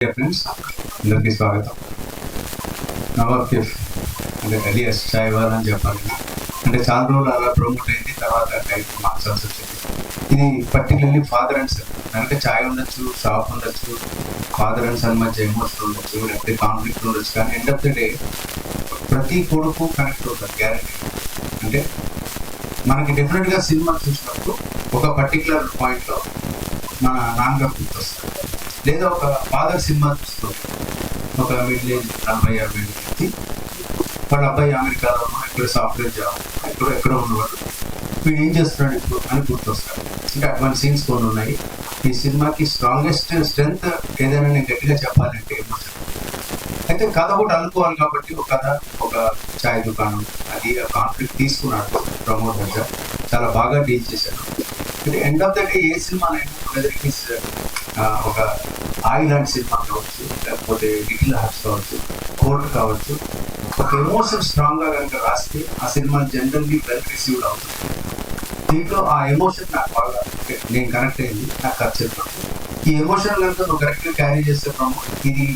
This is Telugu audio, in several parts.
డియర్ ఫ్రెండ్స్ అందరికీ స్వాగతం నవాబ్ అంటే అలియస్ చాయ్ వాల్ అని చెప్పాలి అంటే చాలా రోజులు అలా ప్రమోట్ అయింది తర్వాత టైప్ మార్చాల్సి వచ్చింది ఇది పర్టికులర్లీ ఫాదర్ అండ్ సన్ అంటే చాయ్ ఉండొచ్చు షాప్ ఉండొచ్చు ఫాదర్ అండ్ సన్ మధ్య ఎమోషన్ ఉండొచ్చు లేకపోతే కాన్ఫ్లిక్ట్ ఉండొచ్చు. కానీ ఎండ్ ఆఫ్ ద డే ప్రతి కొడుకు కనెక్ట్ అవుతారు గ్యారంటీ అంటే మనకి డెఫినెట్గా సినిమా చూసినప్పుడు ఒక పర్టికులర్ పాయింట్లో మన నాన్నగారు గుర్తొస్తారు. లేదా ఒక ఫాదర్ సినిమా చూస్తాం. ఒక మిడిల్ ఏజ్ అమ్మాయి యాభై వ్యక్తి వాళ్ళ అబ్బాయి అమెరికాలో ఇక్కడ సాఫ్ట్వేర్ జాబ్ ఎక్కడో ఎక్కడ ఉన్నవాడు వీడు ఏం చేస్తున్నాడు ఇప్పుడు అని గుర్తొస్తాడు. ఇంకా అటువంటి సీన్స్ కొన్ని ఉన్నాయి. ఈ సినిమాకి స్ట్రాంగెస్ట్ స్ట్రెంగ్త్ ఏదైనా నేను గట్టిగా చెప్పాలంటే అయితే కథ కూడా అనుకోవాలి కాబట్టి ఒక కథ ఒక చాయ్ దుకాణం అది కాన్ఫ్లిక్ట్ తీసుకున్నాడు ప్రమోద్ దగ్గర చాలా బాగా డీల్ చేశాడు. అంటే ఎండ్ ఆఫ్ ద డే ఏ సినిమా ఒక ఆయిల్ లాంటి సినిమా కావచ్చు లేకపోతే లిటిల్ హార్ట్స్ కావచ్చు కోర్ట్ కావచ్చు ఒక ఎమోషన్ స్ట్రాంగ్గా కనుక రాస్తే ఆ సినిమా జనరల్లీ వెల్ రిసీవ్డ్ అవుతుంది. దీంట్లో ఆ ఎమోషన్ నాకు బాగా నేను కనెక్ట్ అయింది నాకు నచ్చింది ఈ ఎమోషన్ కనుక నువ్వు కరెక్ట్గా క్యారీ చేస్తున్నాము ప్రమోట్ ఇది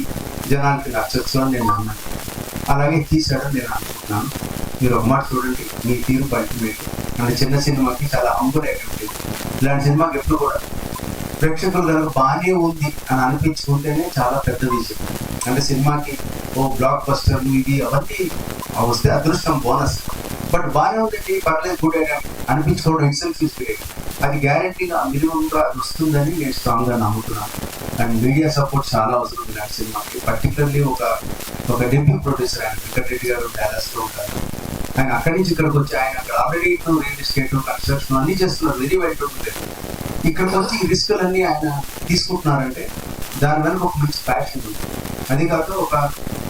జనానికి నచ్చచ్చు అని నేను అన్నాను అలాగే తీసాడని నేను అనుకుంటున్నాను. మీరు ఒక మాట చూడండి మీ తీరు బయట మీరు అంటే చిన్న సినిమాకి చాలా హంబుల్ అయ్యేది ఇలాంటి సినిమాకి ఎప్పుడు కూడా ప్రేక్షకులు కనుక బాగానే ఉంది అని అనిపించుకుంటేనే చాలా పెద్ద విషయం అంటే సినిమాకి ఓ బ్లాక్ బస్టర్ ఇది అవన్నీ వస్తే అదృష్టం బోనస్ బట్ బాగానే ఉందండి పర్లేదు గుడ్ అనిపించుకోవడం ఎక్సెల్ ఫీల్ అది గ్యారంటీగా మినిమంగా వస్తుందని నేను స్ట్రాంగ్గా నమ్ముతున్నాను. అండ్ మీడియా సపోర్ట్ చాలా అవసరం ఉంది ఇలాంటి సినిమాకి. పర్టికులర్లీ ఒక ఒక డెబ్యూ ప్రొడ్యూసర్ ఆయన వెంకటరెడ్డి గారు డ్యాలస్లో లో ఉంటారు. ఆయన అక్కడి నుంచి ఇక్కడికి వచ్చి ఆయన అక్కడ ఆల్రెడీ రియల్ ఎస్టేట్ కన్స్ట్రక్షన్ అన్ని చేస్తున్నారు వెరీ వైట్ ఉంటుంది ఇక్కడికి వచ్చి ఈ రిస్కులన్నీ ఆయన తీసుకుంటున్నారంటే దాని వెనక ఒక మంచి ప్యాషన్ ఉంది. అది కాక ఒక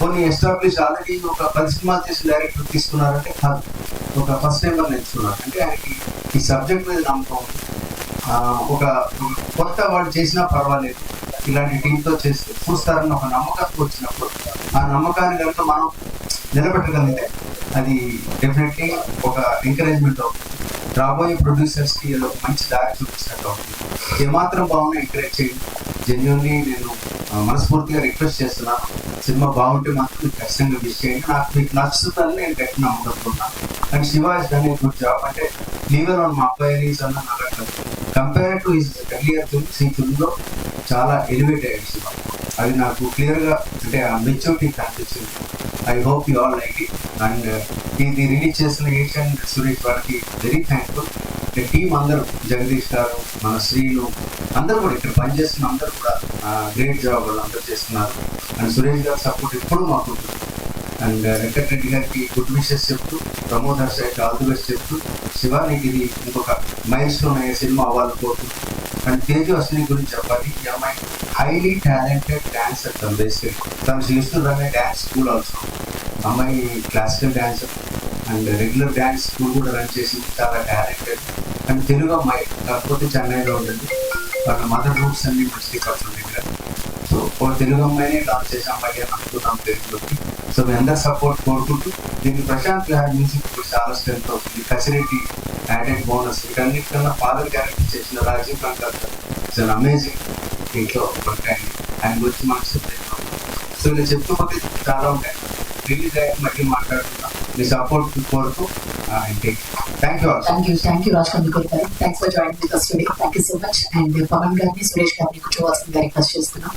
కొన్ని ఎస్టాబ్లిష్ ఆల్రెడీ ఒక పది సినిమాలు చేసిన డైరెక్టర్ తీసుకున్నారంటే కాదు ఒక ఫస్ట్ టైం వాళ్ళు అంటే ఆయనకి ఈ సబ్జెక్ట్ మీద నమ్మకం ఒక కొత్త వాళ్ళు చేసినా పర్వాలేదు. ఇలాంటి టీంతో చేస్తే చూస్తారన్న ఒక నమ్మకం వచ్చినప్పుడు ఆ నమ్మకాన్ని కనుక మనం నిలబెట్టగలిగితే అది డెఫినెట్లీ ఒక ఎంకరేజ్మెంట్ అవుతుంది రాబోయే ప్రొడ్యూసర్స్కి ఏదో మంచి దారి చూపించినట్టు అవుతుంది. ఏమాత్రం బాగున్నా ఎంకరేజ్ చేయండి. జెన్యున్లీ నేను మనస్ఫూర్తిగా రిక్వెస్ట్ చేస్తున్నాను సినిమా బాగుంటే మాత్రం మీకు ఖచ్చితంగా విష్ చేయండి. నాకు మీకు నచ్చుతుందని నేను గట్టి నమ్మకనుకున్నాను and Shiva is done a good job అంటే లీవర్ ఆన్ మా అబ్బాయిస్ అన్న నాకు compare to his earlier films ఈ ఫిల్మ్లో చాలా ఎలివేట్ అయ్యాడు శివ. అది నాకు క్లియర్గా అంటే ఆ మెచ్యూరిటీ కనిపించింది I hope you all like it and ఇది రిలీజ్ చేసిన ఏషియన్ సురేష్ వారికి వెరీ థ్యాంక్ఫుల్ టీం అందరూ జగదీష్ గారు మన శ్రీలు అందరూ కూడా ఇక్కడ పనిచేస్తున్న అందరూ కూడా గ్రేట్ జాబ్ వాళ్ళు అందరూ చేస్తున్నారు. అండ్ సురేష్ గారి సపోర్ట్ ఎప్పుడు మాకు అండ్ అండ్ uh, వెంకటరెడ్డి గారికి గుడ్ విషెస్ చెప్తూ Pramod Harsha all the best చెప్తూ శివ నీకు ఇది ఇంకొక మైల్ స్టోన్ అయ్యే సినిమా అవ్వాలి కోరుకుంటూ అండ్ తేజు అశ్విని గురించి చెప్పాలి. ఈ అమ్మాయి హైలీ టాలెంటెడ్ డాన్సర్ తను బేసిక్ తను చేస్తుందనే డ్యాన్స్ స్కూల్ ఆల్సో అమ్మాయి classical dancer and regular dance school కూడా రన్ చేసి చాలా టాలెంటెడ్ అండ్ తెలుగు అమ్మాయి కాకపోతే చెన్నైలో ఉంటుంది వాళ్ళ మదర్ రూట్స్ అన్ని మచిలీపట్నం దగ్గర. సో ఒక తెలుగు అమ్మాయిని డాన్స్ చేసే అమ్మాయి అని అనుకున్నాం తెలుగులోకి సో మీ అందరు సపోర్ట్ కోరుకుంటూ దీన్ని ప్రశాంత్ గారి మ్యూజిక్ ఇప్పుడు చాలా స్ట్రెంత్ అవుతుంది ఫెసిలిటీ యాడెడ్ బోనస్ వీటన్నిటికన్నా ఫాదర్ క్యారెక్టర్ చేసిన రాజీవ్ కంకర్ గారు. ఇట్స్ అమేజింగ్ దీంట్లో వర్క్ అయింది ఆయన గురించి మనకు చెప్తాను సో ఇలా చెప్పుకోకపోతే చాలా ఉంటాయి. రిలీజ్ అయ్యాక మీ సపోర్ట్ కోరుతూ thank you thank you thank you Raj Kandukuri గారు thanks for join with us today thank you so much and Pavan గారిని సురేష్ గారిని కూర్చోవాల్సిందిగా రిక్వెస్ట్ చేస్తున్నాం